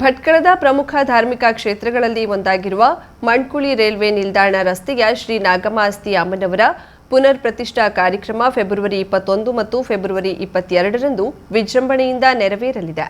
ಭಟ್ಕಳದ ಪ್ರಮುಖ ಧಾರ್ಮಿಕ ಕ್ಷೇತ್ರಗಳಲ್ಲಿ ಒಂದಾಗಿರುವ ಮಣ್ಕುಳಿ ರೈಲ್ವೆ ನಿಲ್ದಾಣ ರಸ್ತೆಯ ಶ್ರೀ ನಾಗಮಾಸ್ತಿ ಅಮ್ಮನವರ ಪುನರ್ ಪ್ರತಿಷ್ಠಾ ಕಾರ್ಯಕ್ರಮ ಫೆಬ್ರವರಿ ಇಪ್ಪತ್ತೊಂದು ಮತ್ತು ಫೆಬ್ರವರಿ ಇಪ್ಪತ್ತೆರಡರಂದು ವಿಜೃಂಭಣೆಯಿಂದ ನೆರವೇರಲಿದೆ.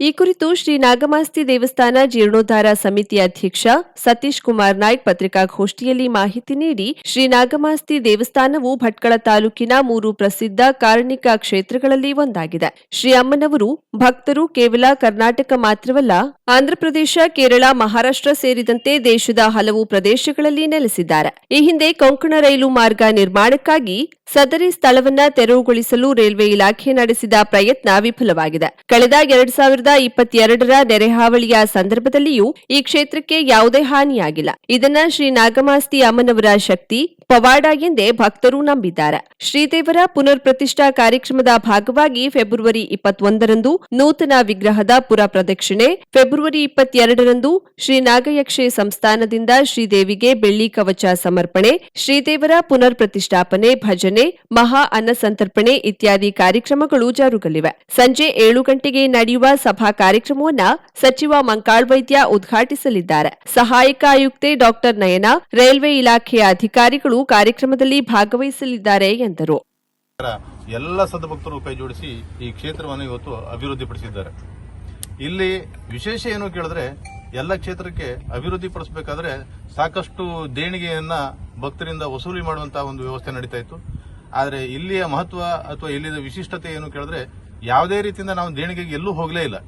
ಈ ಕುರಿತು ಶ್ರೀ ನಾಗಮಾಸ್ತಿ ದೇವಸ್ಥಾನ ಜೀರ್ಣೋದ್ಧಾರ ಸಮಿತಿ ಅಧ್ಯಕ್ಷ ಸತೀಶ್ ಕುಮಾರ್ ನಾಯ್ಕ್ ಪತ್ರಿಕಾಗೋಷ್ಠಿಯಲ್ಲಿ ಮಾಹಿತಿ ನೀಡಿ, ಶ್ರೀ ನಾಗಮಾಸ್ತಿ ದೇವಸ್ಥಾನವು ಭಟ್ಕಳ ತಾಲೂಕಿನ ಮೂರು ಪ್ರಸಿದ್ಧ ಕಾರಣಿಕ ಕ್ಷೇತ್ರಗಳಲ್ಲಿ ಒಂದಾಗಿದೆ. ಶ್ರೀ ಅಮ್ಮನವರು ಭಕ್ತರು ಕೇವಲ ಕರ್ನಾಟಕ ಮಾತ್ರವಲ್ಲ, ಆಂಧ್ರಪ್ರದೇಶ, ಕೇರಳ, ಮಹಾರಾಷ್ಟ್ರ ಸೇರಿದಂತೆ ದೇಶದ ಹಲವು ಪ್ರದೇಶಗಳಲ್ಲಿ ನೆಲೆಸಿದ್ದಾರೆ. ಈ ಹಿಂದೆ ಕೊಂಕಣ ರೈಲು ಮಾರ್ಗ ನಿರ್ಮಾಣಕ್ಕಾಗಿ ಸದರಿ ಸ್ಥಳವನ್ನ ತೆರವುಗೊಳಿಸಲು ರೈಲ್ವೆ ಇಲಾಖೆ ನಡೆಸಿದ ಪ್ರಯತ್ನ ವಿಫಲವಾಗಿದೆ. ಕಳೆದ ಎರಡ್ ಸಾವಿರದ ಇಪ್ಪತ್ತೆರಡರ ನೆರೆಹಾವಳಿಯ ಸಂದರ್ಭದಲ್ಲಿಯೂ ಈ ಕ್ಷೇತ್ರಕ್ಕೆ ಯಾವುದೇ ಹಾನಿಯಾಗಿಲ್ಲ. ಇದನ್ನ ಶ್ರೀ ನಾಗಮಾಸ್ತಿ ಅಮ್ಮನವರ ಶಕ್ತಿ, ಪವಾಡ ಎಂದೇ ಭಕ್ತರು ನಂಬಿದ್ದಾರೆ. ಶ್ರೀದೇವರ ಪುನರ್ ಪ್ರತಿಷ್ಠಾ ಕಾರ್ಯಕ್ರಮದ ಭಾಗವಾಗಿ ಫೆಬ್ರವರಿ ಇಪ್ಪತ್ತೊಂದರಂದು ನೂತನ ವಿಗ್ರಹದ ಪುರ ಪ್ರದಕ್ಷಿಣೆ ಫೆಬ್ರವರಿ ಇಪ್ಪತ್ತೆರಡರಂದು ಶ್ರೀ ನಾಗಯಕ್ಷೆ ಸಂಸ್ಥಾನದಿಂದ ಶ್ರೀದೇವಿಗೆ ಬೆಳ್ಳಿ ಕವಚ ಸಮರ್ಪಣೆ, ಶ್ರೀದೇವರ ಪುನರ್ ಪ್ರತಿಷ್ಠಾಪನೆ ಭಜನೆ, ಮಹಾ ಅನ್ನ ಸಂತರ್ಪಣೆ ಇತ್ಯಾದಿ ಕಾರ್ಯಕ್ರಮಗಳು ಜರುಗಲಿವೆ. ಸಂಜೆ ಏಳು ಗಂಟೆಗೆ ನಡೆಯುವ ಸಭಾ ಕಾರ್ಯಕ್ರಮವನ್ನ ಸಚಿವ ಮಂಕಾಳ್ ವೈದ್ಯ ಉದ್ಘಾಟಿಸಲಿದ್ದಾರೆ. ಸಹಾಯಕ ಆಯುಕ್ತೆ ಡಾಕ್ಟರ್ ನಯನ, ರೈಲ್ವೆ ಇಲಾಖೆಯ ಅಧಿಕಾರಿಗಳು ಕಾರ್ಯಕ್ರಮದಲ್ಲಿ ಭಾಗವಹಿಸಲಿದ್ದಾರೆ ಎಂದರು. ಎಲ್ಲ ಸದ್ಭಕ್ತರು ಕೈ ಜೋಡಿಸಿ ಈ ಕ್ಷೇತ್ರವನ್ನು ಇವತ್ತು ಅಭಿವೃದ್ಧಿಪಡಿಸಿದ್ದಾರೆ. ಇಲ್ಲಿ ವಿಶೇಷ ಏನು ಕೇಳಿದ್ರೆ ಎಲ್ಲ ಕ್ಷೇತ್ರಕ್ಕೆ ಅಭಿವೃದ್ಧಿ ಪಡಿಸಬೇಕಾದ್ರೆ ಸಾಕಷ್ಟು ದೇಣಿಗೆಯನ್ನ ಭಕ್ತರಿಂದ ವಸೂಲಿ ಮಾಡುವಂತಹ ಒಂದು ವ್ಯವಸ್ಥೆ ನಡೀತಾ ಇತ್ತು. ಆದರೆ ಇಲ್ಲಿಯ ಮಹತ್ವ ಅಥವಾ ಇಲ್ಲಿಯ ವಿಶಿಷ್ಟತೆ ಏನು ಕೇಳಿದ್ರೆ ಯಾವುದೇ ರೀತಿಯಿಂದ ನಾವು ದೇಣಿಗೆಗೆ ಎಲ್ಲೂ ಹೋಗಲೇ ಇಲ್ಲ.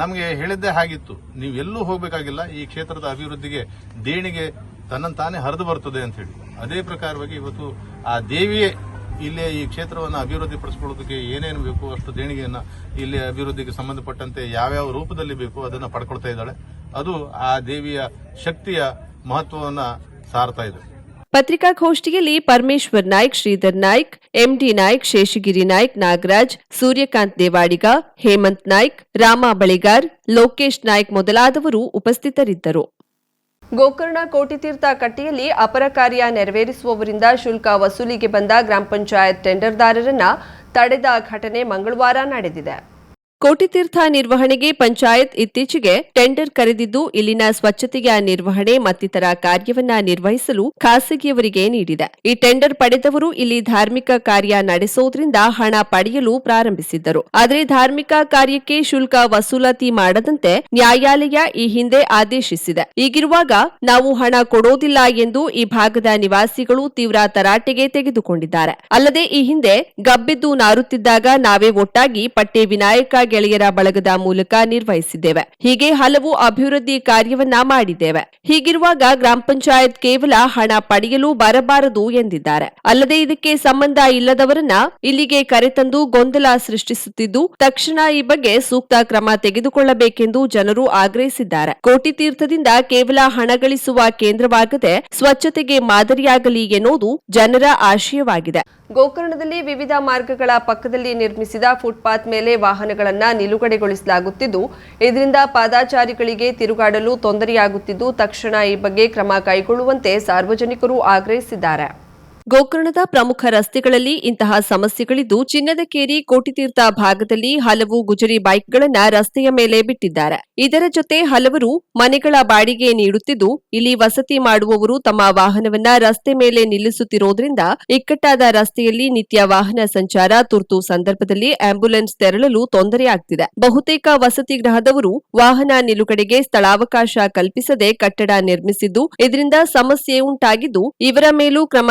ನಮಗೆ ಹೇಳಿದ್ದೇ ಹಾಗಿತ್ತು. ನೀವು ಎಲ್ಲೂ ಹೋಗಬೇಕಾಗಿಲ್ಲ. ಈ ಕ್ಷೇತ್ರದ ಅಭಿವೃದ್ಧಿಗೆ ದೇಣಿಗೆ ತನ್ನಂತಾನೇ ಹರಿದು ಬರ್ತದೆ ಅಂತ ಹೇಳಿ. ಅದೇ ಪ್ರಕಾರವಾಗಿ ಇವತ್ತು ಆ ದೇವಿಯೇ ಇಲ್ಲಿ ಈ ಕ್ಷೇತ್ರವನ್ನು ಅಭಿವೃದ್ಧಿಪಡಿಸಿಕೊಳ್ಳೋದಕ್ಕೆ ಏನೇನು ಬೇಕು, ಅಷ್ಟು ದೇಣಿಗೆಯನ್ನು ಇಲ್ಲಿ ಅಭಿವೃದ್ಧಿಗೆ ಸಂಬಂಧಪಟ್ಟಂತೆ ಯಾವ್ಯಾವ ರೂಪದಲ್ಲಿ ಬೇಕು ಅದನ್ನು ಪಡ್ಕೊಳ್ತಾ ಇದ್ದಾಳೆ. ಅದು ಆ ದೇವಿಯ ಶಕ್ತಿಯ ಮಹತ್ವವನ್ನು ಸಾರ್ತಾ ಇದೆ. ಪತ್ರಿಕಾಗೋಷ್ಠಿಯಲ್ಲಿ ಪರಮೇಶ್ವರ್ ನಾಯ್ಕ್, ಶ್ರೀಧರ್ ನಾಯ್ಕ್, ಎಂಡಿ ನಾಯ್ಕ್, ಶೇಷಗಿರಿ ನಾಯ್ಕ್, ನಾಗರಾಜ್, ಸೂರ್ಯಕಾಂತ್ ದೇವಾಡಿಗ, ಹೇಮಂತ್ ನಾಯ್ಕ್, ರಾಮ ಬಳಿಗಾರ್, ಲೋಕೇಶ್ ನಾಯ್ಕ್ ಮೊದಲಾದವರು ಉಪಸ್ಥಿತರಿದ್ದರು. ಗೋಕರ್ಣ ಕೋಟಿತೀರ್ಥ ಕಟ್ಟೆಯಲ್ಲಿ ಅಪರ ಕಾರ್ಯ ನೆರವೇರಿಸುವವರಿಂದ ಶುಲ್ಕ ವಸೂಲಿಗೆ ಬಂದ ಗ್ರಾಮ ಪಂಚಾಯತ್ ಟೆಂಡರ್ದಾರರನ್ನ ತಡೆದ ಘಟನೆ ಮಂಗಳವಾರ ನಡೆದಿದೆ. ಕೋಟಿತೀರ್ಥ ನಿರ್ವಹಣೆಗೆ ಪಂಚಾಯತ್ ಇತ್ತೀಚೆಗೆ ಟೆಂಡರ್ ಕರೆದಿದ್ದು, ಇಲ್ಲಿನ ಸ್ವಚ್ಛತೆಯ ನಿರ್ವಹಣೆ ಮತ್ತಿತರ ಕಾರ್ಯವನ್ನ ನಿರ್ವಹಿಸಲು ಖಾಸಗಿಯವರಿಗೆ ನೀಡಿದೆ. ಈ ಟೆಂಡರ್ ಪಡೆದವರು ಇಲ್ಲಿ ಧಾರ್ಮಿಕ ಕಾರ್ಯ ನಡೆಸೋದ್ರಿಂದ ಹಣ ಪಡೆಯಲು ಪ್ರಾರಂಭಿಸಿದ್ದರು. ಆದರೆ ಧಾರ್ಮಿಕ ಕಾರ್ಯಕ್ಕೆ ಶುಲ್ಕ ವಸೂಲಾತಿ ಮಾಡದಂತೆ ನ್ಯಾಯಾಲಯ ಈ ಹಿಂದೆ ಆದೇಶಿಸಿದೆ. ಈಗಿರುವಾಗ ನಾವು ಹಣ ಕೊಡೋದಿಲ್ಲ ಎಂದು ಈ ಭಾಗದ ನಿವಾಸಿಗಳು ತೀವ್ರ ತರಾಟೆಗೆ ತೆಗೆದುಕೊಂಡಿದ್ದಾರೆ. ಅಲ್ಲದೆ ಈ ಹಿಂದೆ ಗಬ್ಬಿದ್ದು ನಾರುತ್ತಿದ್ದಾಗ ನಾವೇ ಒಟ್ಟಾಗಿ ಪಟ್ಟೆ ವಿನಾಯಕ ಗೆಳೆಯರ ಬಳಗದ ಮೂಲಕ ನಿರ್ವಹಿಸಿದ್ದೇವೆ. ಹೀಗೆ ಹಲವು ಅಭಿವೃದ್ಧಿ ಕಾರ್ಯವನ್ನ ಮಾಡಿದ್ದೇವೆ. ಹೀಗಿರುವಾಗ ಗ್ರಾಮ ಪಂಚಾಯತ್ ಕೇವಲ ಹಣ ಪಡೆಯಲು ಬರಬಾರದು ಎಂದಿದ್ದಾರೆ. ಅಲ್ಲದೆ ಇದಕ್ಕೆ ಸಂಬಂಧ ಇಲ್ಲದವರನ್ನ ಇಲ್ಲಿಗೆ ಕರೆತಂದು ಗೊಂದಲ ಸೃಷ್ಟಿಸುತ್ತಿದ್ದು, ತಕ್ಷಣ ಈ ಬಗ್ಗೆ ಸೂಕ್ತ ಕ್ರಮ ತೆಗೆದುಕೊಳ್ಳಬೇಕೆಂದು ಜನರು ಆಗ್ರಹಿಸಿದ್ದಾರೆ. ಕೋಟಿ ತೀರ್ಥದಿಂದ ಕೇವಲ ಹಣ ಗಳಿಸುವ ಕೇಂದ್ರವಾಗದೆ ಸ್ವಚ್ಛತೆಗೆ ಮಾದರಿಯಾಗಲಿ ಎನ್ನುವುದು ಜನರ ಆಶಯವಾಗಿದೆ. ಗೋಕರ್ಣದಲ್ಲಿ ವಿವಿಧ ಮಾರ್ಗಗಳ ಪಕ್ಕದಲ್ಲಿ ನಿರ್ಮಿಸಿದ ಫುಟ್ಪಾತ್ ಮೇಲೆ ವಾಹನಗಳನ್ನ ನಿಲುಗಡೆಗೊಳಿಸಲಾಗುತ್ತಿದ್ದು ಇದರಿಂದ ಪಾದಾಚಾರಿಗಳಿಗೆ ತಿರುಗಾಡಲು ತೊಂದರೆಯಾಗುತ್ತಿದ್ದು ತಕ್ಷಣ ಈ ಬಗ್ಗೆ ಕ್ರಮ ಕೈಗೊಳ್ಳುವಂತೆ ಸಾರ್ವಜನಿಕರು ಆಗ್ರಹಿಸಿದ್ದಾರೆ. ಗೋಕರ್ಣದ ಪ್ರಮುಖ ರಸ್ತೆಗಳಲ್ಲಿ ಇಂತಹ ಸಮಸ್ಯೆಗಳಿದ್ದು ಚಿನ್ನದಕೇರಿ ಕೋಟಿತೀರ್ಥ ಭಾಗದಲ್ಲಿ ಹಲವು ಗುಜರಿ ಬೈಕ್ಗಳನ್ನ ರಸ್ತೆಯ ಮೇಲೆ ಬಿಟ್ಟಿದ್ದಾರೆ. ಇದರ ಜೊತೆ ಹಲವರು ಮನೆಗಳ ಬಾಡಿಗೆ ನೀಡುತ್ತಿದ್ದು, ಇಲ್ಲಿ ವಸತಿ ಮಾಡುವವರು ತಮ್ಮ ವಾಹನವನ್ನ ರಸ್ತೆ ಮೇಲೆ ನಿಲ್ಲಿಸುತ್ತಿರೋದ್ರಿಂದ ಇಕ್ಕಟ್ಟಾದ ರಸ್ತೆಯಲ್ಲಿ ನಿತ್ಯ ವಾಹನ ಸಂಚಾರ ತುರ್ತು ಸಂದರ್ಭದಲ್ಲಿ ಆಂಬ್ಯುಲೆನ್ಸ್ ತೆರಳಲು ತೊಂದರೆಯಾಗ್ತಿದೆ. ಬಹುತೇಕ ವಸತಿ ಗೃಹದವರು ವಾಹನ ನಿಲುಗಡೆಗೆ ಸ್ಥಳಾವಕಾಶ ಕಲ್ಪಿಸದೆ ಕಟ್ಟಡ ನಿರ್ಮಿಸಿದ್ದು, ಇದರಿಂದ ಸಮಸ್ಯೆ ಉಂಟಾಗಿದ್ದು, ಇವರ ಮೇಲೂ ಕ್ರಮ